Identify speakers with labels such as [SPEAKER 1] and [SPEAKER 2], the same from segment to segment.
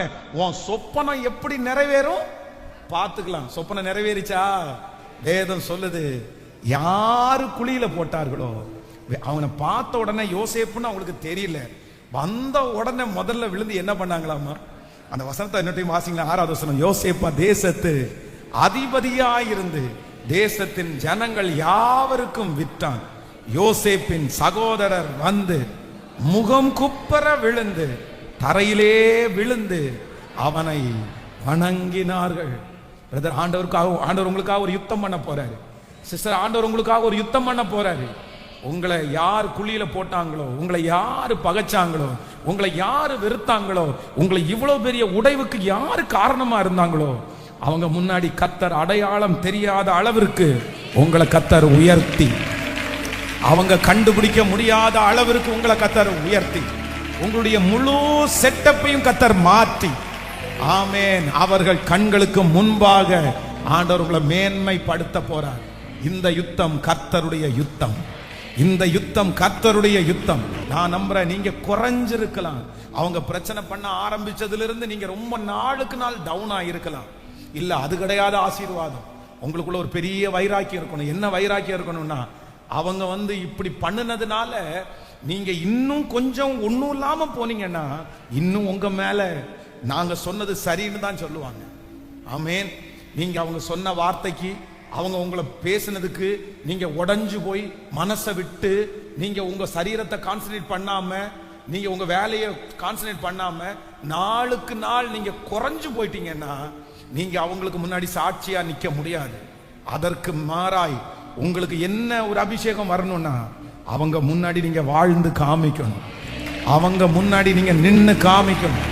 [SPEAKER 1] சொன்னாங்க உன் சொப்பனம் எப்படி நிறைவேறும்? பார்த்துக்கலாம். சொப்பனம் நிறைவேறிச்சா? வேதம் சொல்லுது. யாரு குழியில போட்டார்களோ? அவனை பார்த்த உடனே யோசேப்புன்னு அவங்களுக்கு தெரியல. வந்த உடனே முதல்ல விழுந்து என்ன பண்ணாங்களாமா அந்த வசனத்தை என்னட்டையும் வாசிங்களா ஆறாவது வசனம். யோசேப்பா தேசத்து அதிபதியாயிருந்து தேசத்தின் ஜனங்கள் யாவருக்கும் விற்றான் யோசேப்பின் சகோதரர் வந்து முகம் குப்பர விழுந்து தரையிலே விழுந்து அவனை வணங்கினார்கள். பிரதர் ஆண்டவருக்காக ஆண்டவர் உங்களுக்காக ஒரு யுத்தம் பண்ண போறாரு. சிஸ்டர் ஆண்டவர் உங்களுக்காக ஒரு யுத்தம் பண்ண போறாரு. உங்களை யார் குழியில போட்டாங்களோ உங்களை யார் பகைச்சாங்களோ உங்களை யார் வெறுத்தாங்களோ உங்களை இவ்வளவு பெரிய உடைவுக்கு யார் காரணமா இருந்தாங்களோ அவங்க முன்னாடி கத்தர் அடையாளம் தெரியாத அளவிற்கு உங்களை கத்தர் உயர்த்தி. அவங்க கண்டுபிடிக்க முடியாத அளவிற்கு உங்களை கத்தர் உயர்த்தி. உங்களுடைய முழு செட்டப்பையும் கத்தர் மாற்றி. ஆமேன். அவர்கள் கண்களுக்கு முன்பாக ஆண்டவர் உங்களை மேன்மைப்படுத்த போறார். இந்த யுத்தம் கர்த்தருடைய யுத்தம். இந்த யுத்தம் கர்த்தருடைய யுத்தம். நான் நம்புறேன் நீங்க குறைஞ்சிருக்கலாம். அவங்க பிரச்சனை பண்ண ஆரம்பிச்சதுல இருந்து நீங்க ரொம்ப நாளுக்கு நாள் டவுன் ஆகிருக்கலாம் இல்ல அது கிடையாது ஆசீர்வாதம். உங்களுக்குள்ள ஒரு பெரிய வைராக்கியம் இருக்கணும். என்ன வைராக்கியம் இருக்கணும்னா அவங்க வந்து இப்படி பண்ணுனதுனால நீங்க இன்னும் கொஞ்சம் ஒன்றும் இல்லாம போனீங்கன்னா இன்னும் உங்க மேல நாங்க சொன்னது சரின்னு தான் சொல்லுவாங்க. ஆமேன். நீங்க அவங்க சொன்ன வார்த்தைக்கு அவங்க உங்களை பேசினதுக்கு நீங்க உடஞ்சு போய் மனசை விட்டு நீங்க உங்க சரீரத்தை கான்சன்ட்ரேட் பண்ணாம நீங்க உங்க வேலையை கான்சன்ட்ரேட் பண்ணாம நாளுக்கு நாள் நீங்க குறைஞ்சு போயிட்டீங்கன்னா நீங்க அவங்களுக்கு முன்னாடி சாட்சியா நிக்க முடியாது. அதற்கு மாறாய் உங்களுக்கு என்ன ஒரு அபிஷேகம் வரணும்னா அவங்க முன்னாடி நீங்க வாழ்ந்து காமிக்கணும். அவங்க முன்னாடி நீங்க நின்று காமிக்கணும்.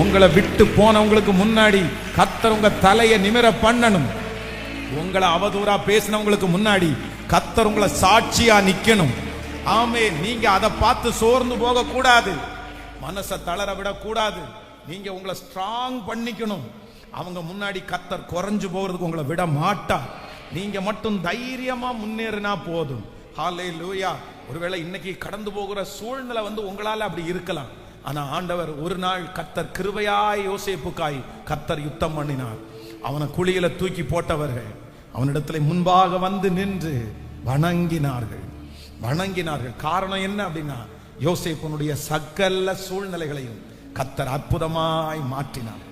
[SPEAKER 1] உங்களை விட்டு போனவங்களுக்கு முன்னாடி கத்தர் உங்க தலையை நிமிர பண்ணணும். உங்களை அவதூறா பேசினவங்களுக்கு முன்னாடி கத்தர் உங்களை சாட்சியா நிக்கணும். ஆமே நீங்க அதை பார்த்து சோர்ந்து போக கூடாது மனசை தளர விட கூடாது நீங்க உங்களை ஸ்ட்ராங் பண்ணிக்கணும். அவங்க முன்னாடி கத்தர் குறைஞ்சு போகிறதுக்கு உங்களை விட மாட்டா நீங்க மட்டும் தைரியமா முன்னேறினா போதும். ஹாலே லூயா ஒருவேளை இன்னைக்கு கடந்து போகிற சூழ்நிலை வந்து உங்களால அப்படி இருக்கலாம். ஆனா ஆண்டவர் ஒரு நாள் கத்தர் கிருபையாய் யோசேப்புக்காய் கத்தர் யுத்தம் பண்ணினார். அவனை குழியில தூக்கி போட்டவர்கள் அவனிடத்துல முன்பாக வந்து நின்று வணங்கினார்கள். வணங்கினார்கள். காரணம் என்ன அப்படின்னா யோசேப்பனுடைய சகல சூழ்நிலைகளையும் கத்தர் அற்புதமாய் மாற்றினார்.